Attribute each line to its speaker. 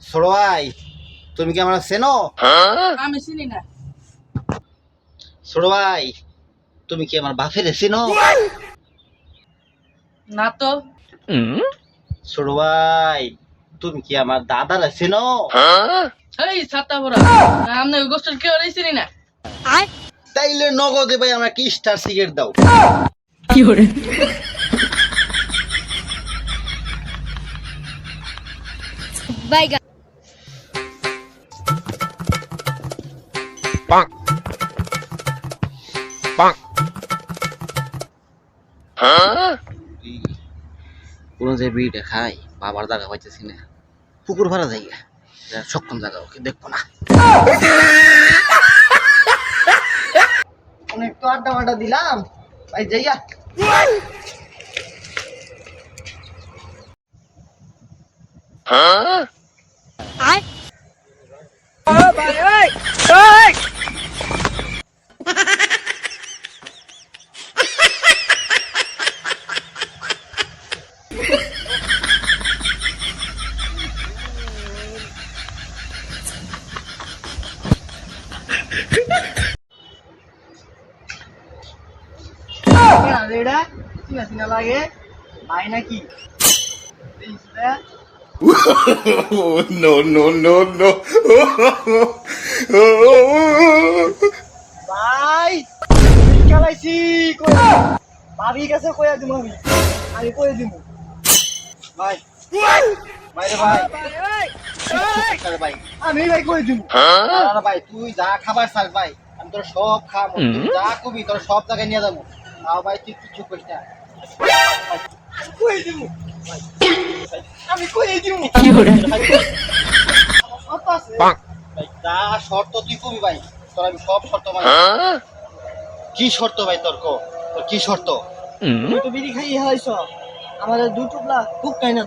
Speaker 1: ভাই তুমি কি আমার চেনো?
Speaker 2: আমি চিনি না।
Speaker 1: ভাই তুমি কি আমার বাপের চেনো?
Speaker 2: না তো।
Speaker 1: ভাই তুমি কি আমার দাদার চেনো?
Speaker 2: এই ছাতা পড়া আমনে গোষ্ঠীর কেউ চিনি না।
Speaker 1: তাইলে নগদে ভাই আমরা কি স্টার সিগারেট দাও?
Speaker 3: Bye,
Speaker 1: কোন যে বিড়িটা খাই বাবার জায়গা পাইতেছি না। পুকুর ভাড়া জায়গা সক্ষম জায়গা ওকে দেখব না। অনেক তো আড্ডা মাড্ডা দিলাম ভাই যাইয়া। রেডা চিনা চিনা লাগে ভাই নাকি
Speaker 4: no, no, no, no.
Speaker 1: ভাই খেলাইছি ভাবি কাছে কইয়া দিমু আমি। আমি কইয়া দিমু। ভাই। ভাই রে ভাই। আরে ভাই। আমি ভাই কই দিমু? ভাই তুই যা খাবার চাস ভাই। আমি তোর সব খাব যা কবি তোর সব জায়গায় নিয়ে যাব। তাও ভাই তুই কিছু করিস না। কই দিমু? আমি কই দিমু? কি করে শর্ত ভাই যা শর্ত তুই কবি ভাই। তোর আমি সব শর্ত মানে। কি শর্ত ভাই তোর কো? তোর কি শর্ত? তুই তো বিড়ি খাইয়ে হাইছ আমাদের দুটো খুব খাই না